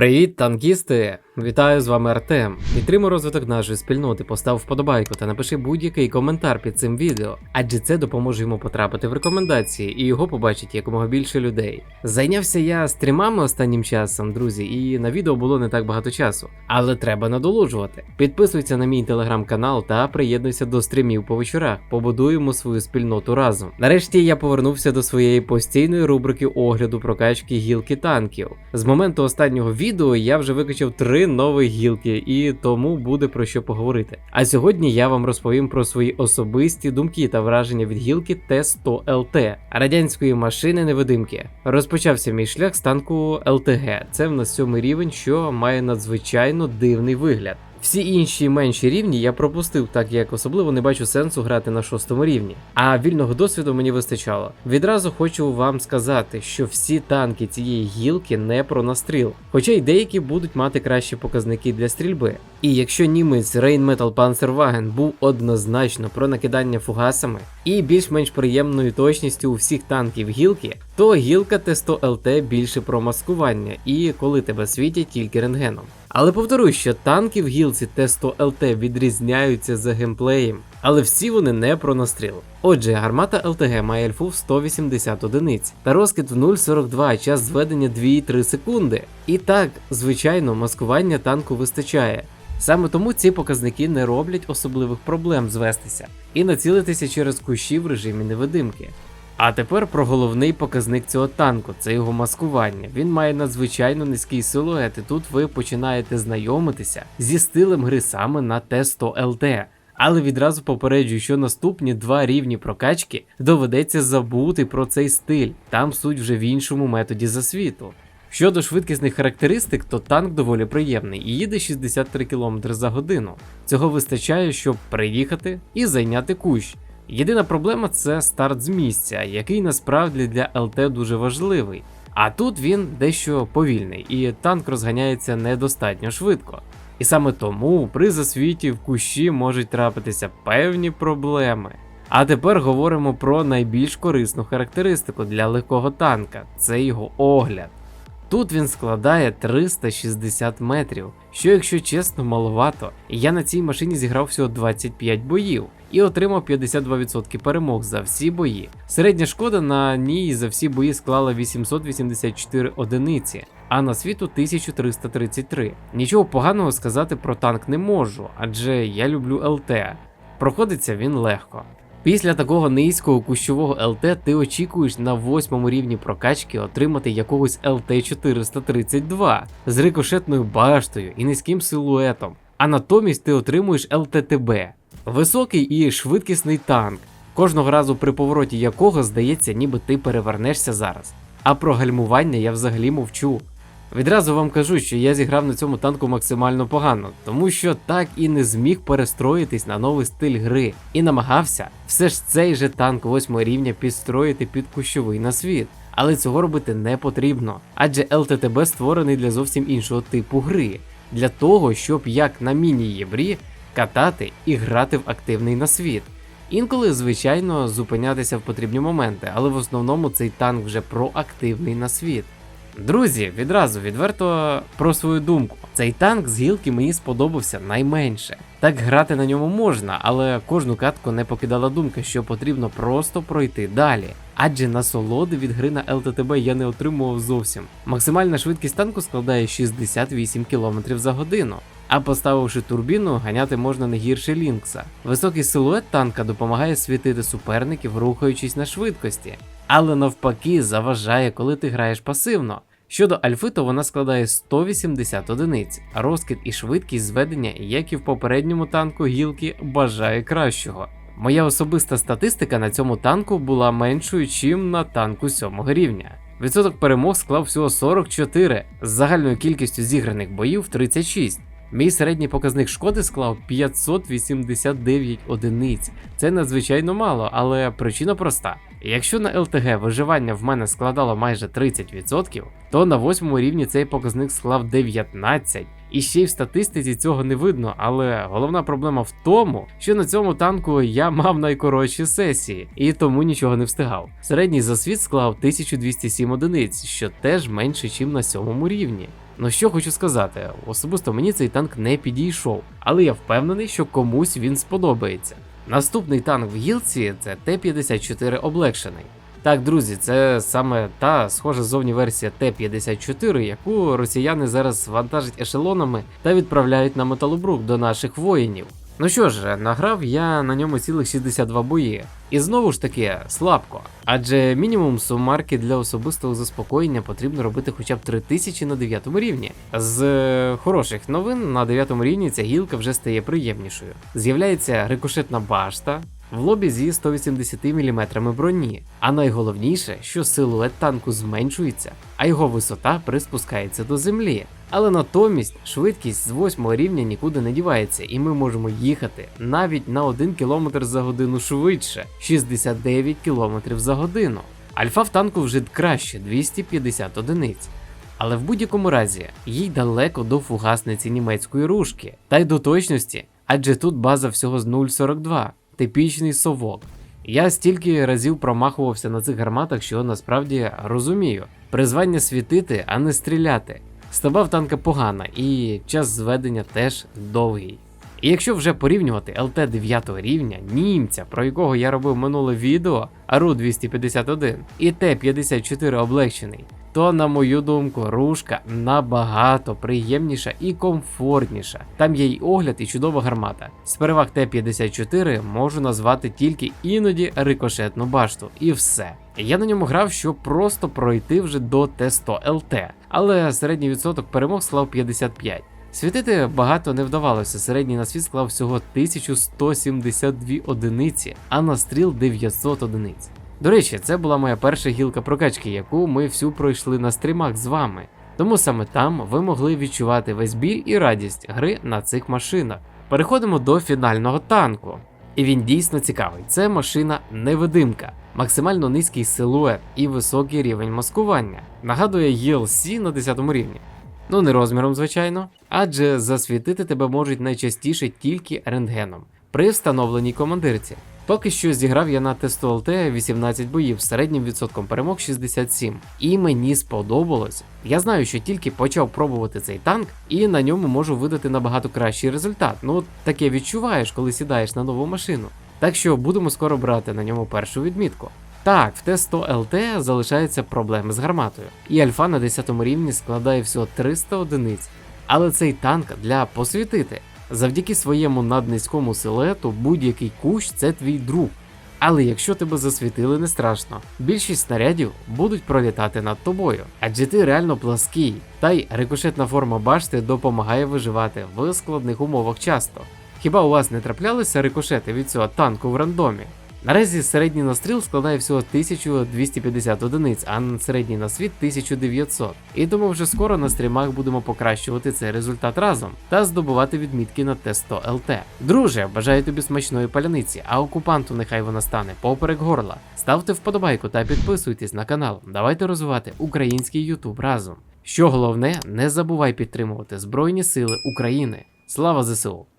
Привіт, танкісти! Вітаю з вами Артем. Підтримуй розвиток нашої спільноти, постав вподобайку та напиши будь-який коментар під цим відео, адже це допоможе йому потрапити в рекомендації і його побачить якомога більше людей. Зайнявся я стрімами останнім часом, друзі, і на відео було не так багато часу, але треба надолужувати. Підписуйся на мій телеграм-канал та приєднуйся до стрімів по вечорах. Побудуємо свою спільноту разом. Нарешті я повернувся до своєї постійної рубрики огляду прокачки гілки танків. З моменту останнього відео я вже викачав три нові гілки, і тому буде про що поговорити. А сьогодні я вам розповім про свої особисті думки та враження від гілки Т-100 ЛТ радянської машини невидимки. Розпочався мій шлях з танку ЛТГ. Це в нас сьомий рівень, що має надзвичайно дивний вигляд. Всі інші менші рівні я пропустив, так як особливо не бачу сенсу грати на шостому рівні. А вільного досвіду мені вистачало. Відразу хочу вам сказати, що всі танки цієї гілки не про настріл, хоча й деякі будуть мати кращі показники для стрільби. І якщо німець Rheinmetall Panzerwagen був однозначно про накидання фугасами і більш-менш приємною точністю у всіх танків гілки, то гілка Т100 ЛТ більше про маскування і коли тебе світять тільки рентгеном. Але повторюю, що танки в гілці Т100 ЛТ відрізняються за геймплеєм, але всі вони не про настріл. Отже, гармата ЛТГ має альфу в 180 одиниць та розкид в 0,42 час зведення 2,3 секунди. І так, звичайно, маскування танку вистачає. Саме тому ці показники не роблять особливих проблем звестися і націлитися через кущі в режимі невидимки. А тепер про головний показник цього танку це його маскування. Він має надзвичайно низький силует, і тут ви починаєте знайомитися зі стилем гри саме на Т100 ЛТ. Але відразу попереджую, що наступні два рівні прокачки доведеться забути про цей стиль, там суть вже в іншому методі засвіту. Щодо швидкісних характеристик, то танк доволі приємний і їде 63 км за годину. Цього вистачає, щоб приїхати і зайняти кущ. Єдина проблема це старт з місця, який насправді для ЛТ дуже важливий. А тут він дещо повільний, і танк розганяється недостатньо швидко. І саме тому при засвіті в кущі можуть трапитися певні проблеми. А тепер говоримо про найбільш корисну характеристику для легкого танка це його огляд. Тут він складає 360 метрів, що, якщо чесно, маловато. Я на цій машині зіграв всього 25 боїв і отримав 52% перемог за всі бої. Середня шкода на ній за всі бої склала 884 одиниці, а на світу 1333. Нічого поганого сказати про танк не можу, адже я люблю ЛТ. Проходиться він легко. Після такого низького кущового ЛТ ти очікуєш на восьмому рівні прокачки отримати якогось ЛТ-432 з рикошетною баштою і низьким силуетом, а натомість ти отримуєш ЛТТБ високий і швидкісний танк, кожного разу при повороті якого здається, ніби ти перевернешся зараз. А про гальмування я взагалі мовчу. Відразу вам кажу, що я зіграв на цьому танку максимально погано, тому що так і не зміг перестроїтись на новий стиль гри і намагався все ж цей же танк 8 рівня підстроїти під кущовий на світ. Але цього робити не потрібно, адже ЛТТБ створений для зовсім іншого типу гри, для того, щоб як на міні-єбрі катати і грати в активний на світ. Інколи, звичайно, зупинятися в потрібні моменти, але в основному цей танк вже проактивний на світ. Друзі, відразу відверто про свою думку. Цей танк з гілки мені сподобався найменше. Так грати на ньому можна, але кожну катку не покидала думка, що потрібно просто пройти далі. Адже насолоди від гри на ЛТТБ я не отримував зовсім. Максимальна швидкість танку складає 68 км за годину. А поставивши турбіну, ганяти можна не гірше Лінкса. Високий силует танка допомагає світити суперників, рухаючись на швидкості, але навпаки заважає, коли ти граєш пасивно. Щодо альфи, то вона складає 180 одиниць, а розкид і швидкість зведення, як і в попередньому танку гілки, бажає кращого. Моя особиста статистика на цьому танку була меншою, чим на танку 7 рівня. Відсоток перемог склав всього 44 з загальною кількістю зіграних боїв 36. Мій середній показник шкоди склав 589 одиниць. Це надзвичайно мало, але причина проста. Якщо на ЛТГ виживання в мене складало майже 30%, то на восьмому рівні цей показник склав 19%. І ще й в статистиці цього не видно, але головна проблема в тому, що на цьому танку я мав найкоротші сесії і тому нічого не встигав. Середній засвіт склав 1207 одиниць, що теж менше, ніж на сьомому рівні. Ну що хочу сказати, особисто мені цей танк не підійшов, але я впевнений, що комусь він сподобається. Наступний танк в гілці це Т-54 облегшений. Так, друзі, це саме та схожа зовні версія Т-54, яку росіяни зараз вантажать ешелонами та відправляють на металобрук до наших воїнів. Ну що ж, награв я на ньому цілих 62 бої. І знову ж таки слабко. Адже мінімум сумарки для особистого заспокоєння потрібно робити хоча б 3000 на 9 рівні. З е, хороших новин на 9 рівні ця гілка вже стає приємнішою. З'являється рикошетна башта. В лобі зі 180 мм броні, а найголовніше, що силует танку зменшується, а його висота приспускається до землі. Але натомість швидкість з 8 рівня нікуди не дівається, і ми можемо їхати навіть на 1 км за годину швидше 69 км за годину. Альфа в танку вже краще 250 одиниць. Але в будь-якому разі їй далеко до фугасниці німецької рушки, та й до точності, адже тут база всього з 0,42, типічний совок. Я стільки разів промахувався на цих гарматах, що насправді розумію. Призвання світити, а не стріляти. Стаба в танка погана і час зведення теж довгий. І якщо вже порівнювати ЛТ 9 рівня німця, про якого я робив минуле відео, АРУ 251 і Т-54 облегчений, то, на мою думку, рушка набагато приємніша і комфортніша. Там є й огляд і чудова гармата. З переваг Т-54 можу назвати тільки іноді рикошетну башту, і все. Я на ньому грав, щоб просто пройти вже до Т-100 ЛТ, але середній відсоток перемог склав 55. Світити багато не вдавалося, середній на світ склав всього 1172 одиниці, а на стріл 900 одиниць. До речі, це була моя перша гілка прокачки, яку ми всю пройшли на стрімах з вами. Тому саме там ви могли відчувати весь біль і радість гри на цих машинах. Переходимо до фінального танку. І він дійсно цікавий. Це машина невидимка, максимально низький силует і високий рівень маскування. Нагадує ELC на 10 рівні. Ну не розміром, звичайно, адже засвітити тебе можуть найчастіше тільки рентгеном при встановленій командирці. Поки що зіграв я на тесту ЛТ 18 боїв з середнім відсотком перемог 67. І мені сподобалось. Я знаю, що тільки почав пробувати цей танк, і на ньому можу видати набагато кращий результат. Ну таке відчуваєш, коли сідаєш на нову машину. Так що будемо скоро брати на ньому першу відмітку. Так, в Т100 ЛТ залишаються проблеми з гарматою, і альфа на 10 рівні складає всього 300 одиниць. Але цей танк для посвітити. Завдяки своєму наднизькому силуету будь-який кущ це твій друг. Але якщо тебе засвітили, не страшно. Більшість снарядів будуть пролітати над тобою, адже ти реально плаский, та й рикошетна форма башти допомагає виживати в складних умовах часто. Хіба у вас не траплялися рикошети від цього танку в рандомі? Наразі середній настріл складає всього 1250 одиниць, а середній на світ 1900. І тому вже скоро на стрімах будемо покращувати цей результат разом та здобувати відмітки на Т100 ЛТ. Друже, бажаю тобі смачної паляниці, а окупанту нехай вона стане поперек горла. Ставте вподобайку та підписуйтесь на канал. Давайте розвивати український Ютуб разом. Що головне, не забувай підтримувати Збройні Сили України. Слава ЗСУ!